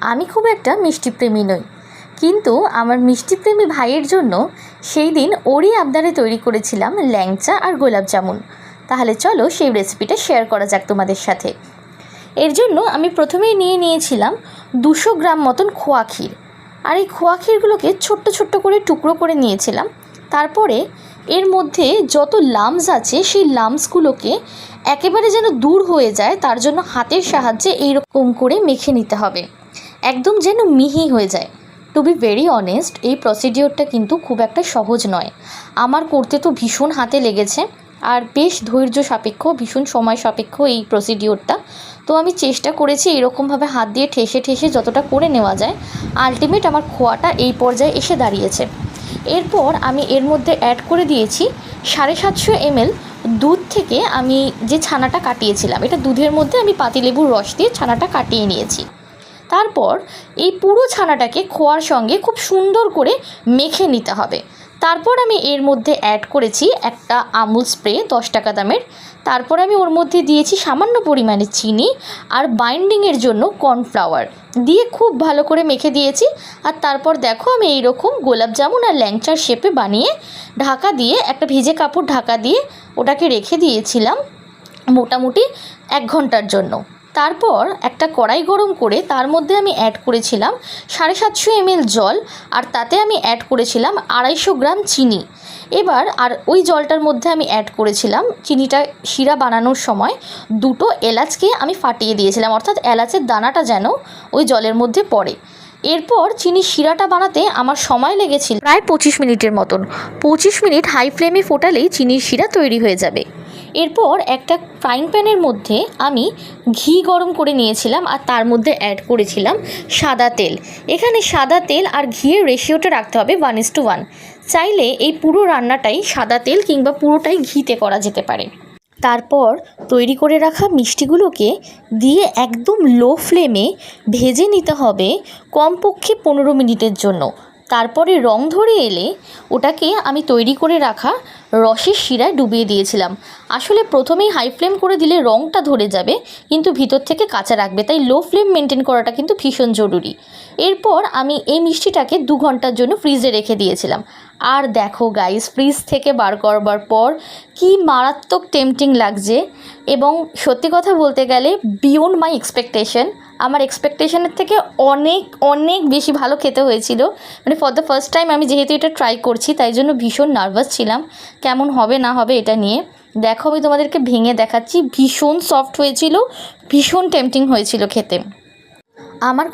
আমি খুব একটা মিষ্টিপ্রেমী নই। কিন্তু আমার মিষ্টিপ্রেমী ভাইয়ের জন্য সেই দিন ওরই আবদারে তৈরি করেছিলাম ল্যাংচা আর গোলাপ জামুন। তাহলে চলো সেই রেসিপিটা শেয়ার করা যাক তোমাদের সাথে। এর জন্য আমি প্রথমেই নিয়ে নিয়েছিলাম দুশো গ্রাম মতন খোয়া ক্ষীর। আর এই খোয়া ক্ষীরগুলোকে ছোট্ট ছোট্ট করে টুকরো করে নিয়েছিলাম। তারপরে এর মধ্যে যত লামস আছে সেই লামসগুলোকে একেবারে যেন দূর হয়ে যায়, তার জন্য হাতের সাহায্যে এইরকম করে মেখে নিতে হবে। একদম যেন মিহি হয়ে যায়। টু বি ভেরি অনেস্ট এই প্রসিডিওরটা কিন্তু খুব একটা সহজ নয়। আমার করতে তো ভীষণ হাতে লেগেছে, আর বেশ ধৈর্য সাপেক্ষ, ভীষণ সময় সাপেক্ষ এই প্রসিডিওরটা তো আমি চেষ্টা করেছি এরকমভাবে হাত দিয়ে ঠেসে ঠেসে যতটা করে নেওয়া যায় আলটিমেট আমার খোয়াটা এই পর্যায়ে এসে দাঁড়িয়েছে। এরপর আমি এর মধ্যে অ্যাড করে দিয়েছি সাড়ে সাতশো এমএল দুধ থেকে আমি যে ছানাটা কাটিয়েছিলাম, এটা দুধের মধ্যে আমি পাতিলেবুর রস দিয়ে ছানাটা কাটিয়ে নিয়েছি। তারপর এই পুরো ছানাটাকে খোয়ার সঙ্গে খুব সুন্দর করে মেখে নিতে হবে। তারপর আমি এর মধ্যে অ্যাড করেছি একটা আমুল স্প্রে দশ টাকা দামের। তারপর আমি ওর মধ্যে দিয়েছি সামান্য পরিমাণে চিনি আর বাইন্ডিংয়ের জন্য কর্নফ্লাওয়ার দিয়ে খুব ভালো করে মেখে দিয়েছি। আর তারপর দেখো আমি এইরকম গোলাপ জামুন আর ল্যাংচার শেপে বানিয়ে ঢাকা দিয়ে, একটা ভিজে কাপড় ঢাকা দিয়ে ওটাকে রেখে দিয়েছিলাম মোটামুটি এক ঘণ্টার জন্য। তারপর একটা কড়াই গরম করে তার মধ্যে আমি অ্যাড করেছিলাম সাড়ে সাতশো এমএল জল, আর তাতে আমি অ্যাড করেছিলাম আড়াইশো গ্রাম চিনি। এবার আর ওই জলটার মধ্যে আমি অ্যাড করেছিলাম চিনিটা শিরা বানানোর সময় দুটো এলাচকে আমি ফাটিয়ে দিয়েছিলাম, অর্থাৎ এলাচের দানাটা যেন ওই জলের মধ্যে পড়ে। এরপর চিনি শিরাটা বানাতে আমার সময় লেগেছিল প্রায় পঁচিশ মিনিটের মতন। পঁচিশ মিনিট হাই ফ্লেমে ফোটালেই চিনির শিরা তৈরি হয়ে যাবে। এরপর একটা ফ্রাইং প্যানের মধ্যে আমি ঘি গরম করে নিয়েছিলাম আর তার মধ্যে অ্যাড করেছিলাম সাদা তেল। এখানে সাদা তেল আর ঘিয়ের রেশিওটা রাখতে হবে ওয়ান ইস টু ওয়ান চাইলে এই পুরো রান্নাটাই সাদা তেল কিংবা পুরোটাই ঘিতে করা যেতে পারে। তারপর তৈরি করে রাখা মিষ্টিগুলোকে দিয়ে একদম লো ফ্লেমে ভেজে নিতে হবে কমপক্ষে পনেরো মিনিটের জন্য। তারপরে রং ধরে এলে ওটাকে আমি তৈরি করে রাখা রসের শিরায় ডুবিয়ে দিয়েছিলাম। আসলে প্রথমেই হাই ফ্লেম করে দিলে রংটা ধরে যাবে, কিন্তু ভিতর থেকে কাঁচা রাখবে, তাই লো ফ্লেম মেনটেন করাটা কিন্তু ভীষণ জরুরি। এরপর আমি এই মিষ্টিটাকে দু ঘণ্টার জন্য ফ্রিজে রেখে দিয়েছিলাম। আর দেখো গাইস ফ্রিজ থেকে বার করবার পর কি মারাত্মক টেম্পটিং লাগছে। এবং সত্যি কথা বলতে গেলে বিয়ন্ড মাই এক্সপেকটেশন আমার এক্সপেকটেশনের থেকে অনেক অনেক বেশি ভালো খেতে হয়েছিল। মানে ফর দ্য ফার্স্ট টাইম আমি যেহেতু এটা ট্রাই করছি, তাই জন্য ভীষণ নার্ভাস ছিলাম। কেমন হবে, না হবে এটা নিয়ে। দেখো, আমি তোমাদেরকে ভেঙে দেখাচ্ছি। ভীষণ সফট হয়েছিল, ভীষণ টেম্পটিং হয়েছিল খেতে। আমার